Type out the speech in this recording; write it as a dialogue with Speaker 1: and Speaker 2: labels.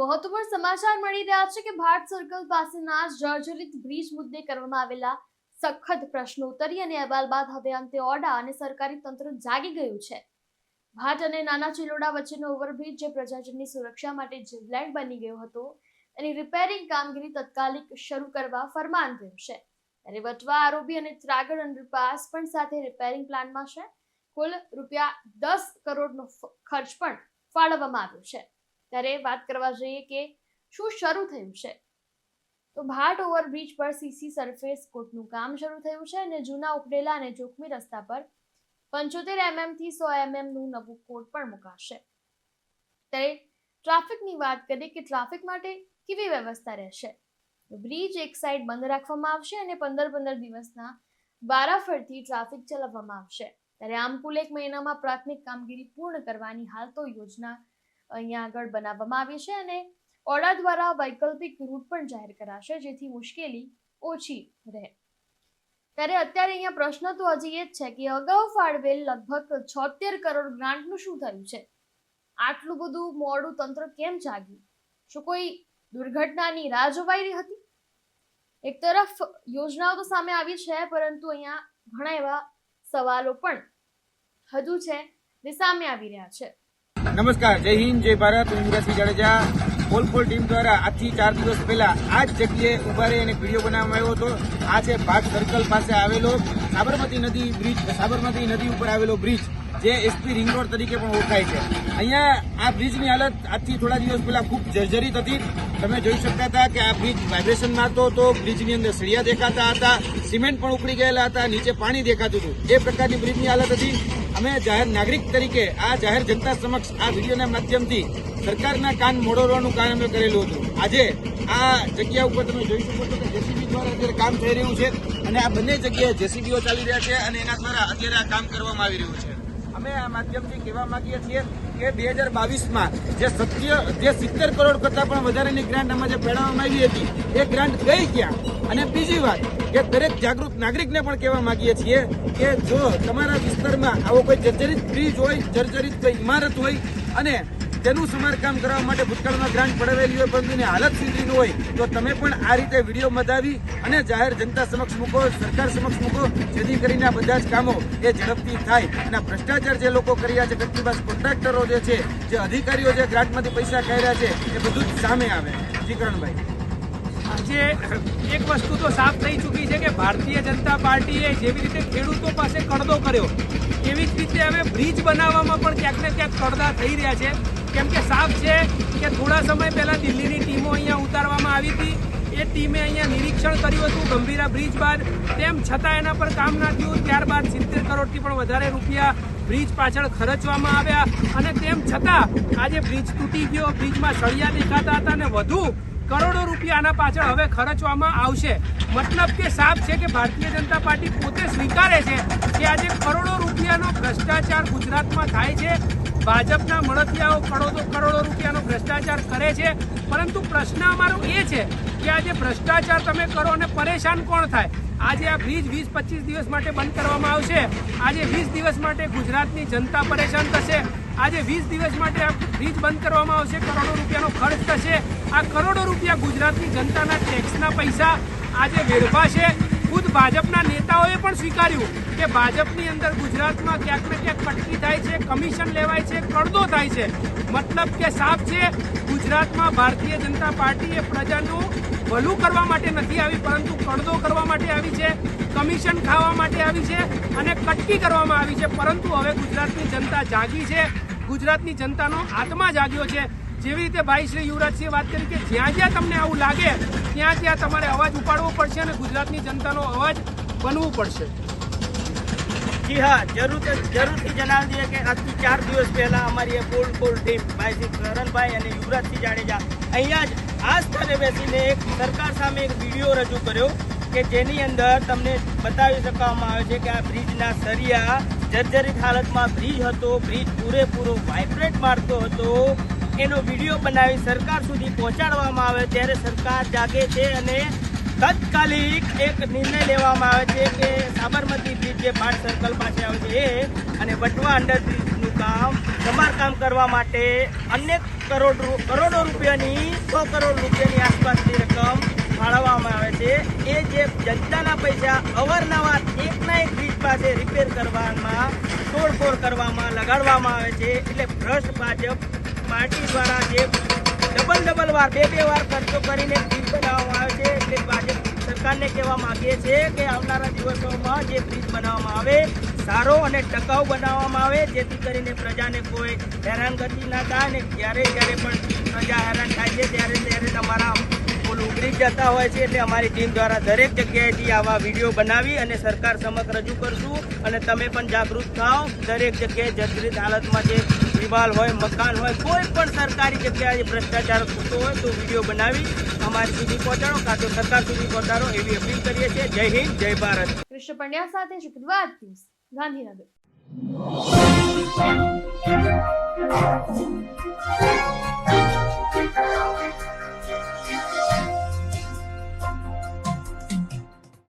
Speaker 1: મહત્વપૂર્ણ સમાચાર મળી રહ્યા છે કે ભારત સર્કલ પાસેના જર્જરિત બ્રિજ મુદ્દે કરવામાં આવેલા સખત પ્રશ્નોત્તરી અને અહેવાલ બાદ હવે અંતે ઓરડા અને સરકારી તંત્ર જાગી ગયું છે. ભાટ અને નાના ચિલોડા વચ્ચેનો ઓવરબ્રિજ જે પ્રજાજનની સુરક્ષા માટે જીવલેન્ડ બની ગયો હતો, એની રિપેરિંગ કામગીરી તત્કાલિક શરૂ કરવા ફરમાન થયું છે. ત્યારે વટવા, આરોબી અને ત્રાગડ અંડરપાસ પણ સાથે રિપેરિંગ પ્લાનમાં છે. કુલ રૂપિયા દસ કરોડનો ખર્ચ પણ ફાળવવામાં આવ્યો છે. ત્યારે વાત કરવા જઈએ કે શું શરૂ થયું છે? તો ભાટ ઓવરબ્રિજ પર સીસી સરફેસ કોટનું કામ શરૂ થયું છે અને જૂના ઉપડેલા અને જોખમી રસ્તા પર પંચોતેર એમએમ સો એમએમનું નવું કોટ પણ મુકાશે. ત્યારે ટ્રાફિકની વાત કરીએ કે ટ્રાફિક માટે કેવી વ્યવસ્થા રહેશે? બ્રિજ એક સાઈડ બંધ રાખવામાં આવશે અને પંદર પંદર દિવસના વારાફરતી ટ્રાફિક ચલાવવામાં આવશે. ત્યારે આમ કુલ એક મહિનામાં પ્રાથમિક કામગીરી પૂર્ણ કરવાની હાલ તો યોજના અહીંયા આગળ બનાવવામાં આવી છે અને ઓડા દ્વારા વૈકલ્પિક રૂટ પણ જાહેર કરાશે, જેથી મુશ્કેલી ઓછી રહે. ત્યારે અત્યારે અહીંયા પ્રશ્ન તો હજી એ જ છે કે અગાઉ ફાળવેલ લગભગ છોતેર કરોડ ગ્રાન્ટનું શું થયું છે? આટલું બધું મોડું તંત્ર કેમ જાગ્યું? શું કોઈ દુર્ઘટનાની રાહ જોવાઈ રહી હતી? એક તરફ યોજનાઓ તો સામે આવી છે, પરંતુ અહીંયા ઘણા એવા સવાલો પણ હજુ છે જે સામે આવી રહ્યા છે.
Speaker 2: નમસ્કાર, જય હિન્દ, જય ભારત, હું ઇન્દ્રસિંહ જાડેજા. પોલપોલ ટીમ દ્વારા આજથી ચાર દિવસ પહેલા આ જ જગ્યાએ ઊભા રહી અને વીડિયો બનાવવામાં આવ્યો હતો. આ છે ભાટ સર્કલ પાસે આવેલો સાબરમતી નદી બ્રિજ સાબરમતી નદી ઉપર આવેલો બ્રિજ જે એસપી રિંગ રોડ તરીકે પણ ઓળખાય છે. અહીંયા આ બ્રિજની હાલત આજથી થોડા દિવસ પહેલા ખૂબ જર્જરિત હતી. તમે જોઈ શકતા હતા કે આ બ્રિજ વાઇબ્રેશન મારતો હતો બ્રિજની અંદર સળિયા દેખાતા હતા, સિમેન્ટ પણ ઉકળી ગયેલા હતા, નીચે પાણી દેખાતું હતું. એ પ્રકારની બ્રિજની હાલત હતી. અમે જાહેર નાગરિક તરીકે આ જાહેર જનતા સમક્ષ આ વિડીયોના માધ્યમથી સરકારના કાન મોડોરવાનું કામ અમે કરેલું હતું. આજે આ જગ્યા ઉપર તમે જોઈ શકો છો કે જેસીબી દ્વારા અત્યારે કામ થઈ રહ્યું છે અને આ બંને જગ્યાએ જેસીબીઓ ચાલી રહ્યા છે અને એના દ્વારા અત્યારે આ કામ કરવામાં આવી રહ્યું છે. અમે આ માધ્યમથી કહેવા માંગીએ છીએ કે બે હજાર બાવીસમાં જે સત્ય, જે સિત્તેર કરોડ કરતાં પણ વધારેની ગ્રાન્ટ અમે જે ફેળવવામાં આવી હતી, એ ગ્રાન્ટ ગઈ ક્યાં? અને બીજી વાત, કે દરેક જાગૃત નાગરિકને પણ કહેવા માંગીએ છીએ કે જો તમારા વિસ્તારમાં આવો કોઈ જર્જરિત બ્રિજ હોય, જર્જરિત કોઈ ઇમારત હોય, અને તેનું સમારકામ કરવા માટે ભૂતકાળમાં ગ્રાન્ટ પડાવેલી હોય પરંતુ એની હાલત સુધરી હોય, તો તમે પણ આ રીતે વીડિયો મતાવી અને જાહેર જનતા સમક્ષ મૂકો, સરકાર સમક્ષ મૂકો, જેથી કરીને આ બધા જ કામો એ ઝડપથી થાય. અને ભ્રષ્ટાચાર જે લોકો કરી રહ્યા છે કચ્છીબાજ કોન્ટ્રાક્ટરો જે છે, જે અધિકારીઓ જે ગ્રાન્ટમાંથી પૈસા ખાઈ રહ્યા છે, એ બધું જ સામે આવે. જી કરણભાઈ.
Speaker 3: આજે એક વસ્તુ તો સાફ થઈ ચૂકી છે કે ભારતીય જનતા પાર્ટીએ જેવી રીતે ખેડૂતો પાસે કડદો કર્યો, એવી જ રીતે હવે બ્રિજ બનાવવામાં પણ ક્યાંક ને ક્યાંક કડદા થઈ રહ્યા છે. કેમ કે સાફ છે કે થોડા સમય પહેલાં દિલ્હીની ટીમો અહીંયા ઉતારવામાં આવી હતી. એ ટીમે અહીંયા નિરીક્ષણ કર્યું હતું ગંભીરા બ્રિજ બાદ. તેમ છતાં એના પર કામ ના થયું. ત્યારબાદ સિત્તેર કરોડથી પણ વધારે રૂપિયા બ્રિજ પાછળ ખર્ચવામાં આવ્યા. અને તેમ છતાં આજે બ્રિજ તૂટી ગયો. બ્રિજમાં સળિયા દેખાતા હતા અને વધુ કરોડો રૂપિયાના પાછળ હવે ખર્ચવામાં આવશે. મતલબ કે સાફ છે કે ભારતીય જનતા પાર્ટી પોતે સ્વીકારે છે કે આજે કરોડો રૂપિયાનો ભ્રષ્ટાચાર ગુજરાતમાં થાય છે. ભાજપના મળતિયાઓ કરોડો કરોડો રૂપિયાનો ભ્રષ્ટાચાર કરે છે. પરંતુ પ્રશ્ન અમારો એ છે કે આજે ભ્રષ્ટાચાર તમે કરો અને પરેશાન કોણ થાય? આજે આ બ્રિજ વીસ પચીસ દિવસ માટે બંધ કરવામાં આવશે. આજે વીસ દિવસ માટે ગુજરાતની જનતા પરેશાન થશે. આજે વીસ દિવસ માટે આ બ્રિજ બંધ કરવામાં આવશે. કરોડો રૂપિયાનો ખર્ચ થશે. આ કરોડો રૂપિયા ગુજરાતની જનતાના ટેક્સના પૈસા આજે વેડફાશે ખુદ ભાજપના નેતાઓએ પણ સ્વીકાર્યું કે ભાજપની અંદર ગુજરાતમાં ક્યાંક ને ક્યાંક કટકી થાય છે, કમિશન લેવાય છે કડદો થાય છે. મતલબ કે સાફ છે, ગુજરાતમાં ભારતીય જનતા પાર્ટી એ પ્રજાનું ભલું કરવા માટે નથી આવી, પરંતુ કડદો કરવા માટે આવી છે, કમિશન ખાવા માટે આવી છે અને કટકી કરવામાં આવી છે. પરંતુ હવે ગુજરાતની જનતા જાગી છે. ગુજરાતની જનતાનો આત્મા જાગ્યો છે. જેવી રીતે ભાઈ શ્રી યુવરાજસિંહે વાત કરી કે જ્યાં જ્યાં તમને આવું લાગે, ત્યાં ત્યાં તમારે અવાજ ઉપાડવો પડશે અને ગુજરાતની જનતાનો અવાજ બનવું પડશે.
Speaker 4: જી હા, જરૂર જરૂરથી જણાવી દઈએ કે આજથી ચાર દિવસ પહેલા અમારી એ પોલ કોલ ટીમ, ભાઈ શ્રી કરણભાઈ અને યુવરાજસિંહ જાડેજા અહીંયા જ આ સ્થળે બેસીને એક સરકાર સામે એક વીડિયો રજૂ કર્યો કે જેની અંદર તમને બતાવી શકવામાં આવે છે કે આ બ્રિજના સરિયા જર્જરિત હાલતમાં બ્રિજ હતો, બ્રિજ પૂરેપૂરો વાઇબ્રેટ મારતો હતો. એનો વીડિયો બનાવી સરકાર સુધી પહોંચાડવામાં આવે ત્યારે સરકાર જાગે છે અને તાત્કાલિક એક નિર્ણય લેવામાં આવે છે કે સાબરમતી બ્રિજ જે ભાટ સર્કલ પાસે આવે છે એ અને વટવા અંડરબ્રિજનું કામ સમારકામ કરવા માટે અનેક કરોડ કરોડો રૂપિયાની, સો કરોડ રૂપિયાની આસપાસની રકમ ફાળવવામાં આવે છે. એ જે જનતાના પૈસા અવારનવાર એકના એક બ્રિજ પાસે રિપેર કરવામાં, તોડફોડ કરવામાં લગાડવામાં આવે છે. એટલે ભ્રષ્ટ ભાજપ પાર્ટી દ્વારા જે ડબલ ડબલ વાર, બે બે વાર ખર્ચો કરીને બ્રિજ બનાવવામાં આવે છે, એટલે ભાજપ સરકારને કહેવા માગીએ છીએ કે આવનારા દિવસોમાં જે બ્રિજ બનાવવામાં આવે, સારો અને ટકાઉ બનાવવામાં આવે, જેથી કરીને પ્રજાને કોઈ હેરાનગતિ ના થાય અને જ્યારે જ્યારે પણ પ્રજા હેરાન થાય છે, ત્યારે ત્યારે તમારા પુલ ઉગરી જતા હોય છે, એટલે અમારી ટીમ દ્વારા દરેક જગ્યાએથી આવા વીડિયો બનાવી અને સરકાર સમક્ષ રજૂ કરશું અને તમે પણ જાગૃત થાઓ દરેક જગ્યાએ જર્જરિત હાલતમાં જે દિવાલ હોય, મકાન હોય, કોઈ પણ સરકારી જગ્યાએ ભ્રષ્ટાચાર થતો હોય તો વીડિયો બનાવી અમારી સુધી પહોંચાડો કાં તો સરકાર સુધી પહોંચાડો એવી અપીલ કરીએ છીએ. જય હિન્દ, જય ભારત.
Speaker 1: કૃષ્ણ પંડ્યા સાથે શુક્રવાર ગાંધીનગર.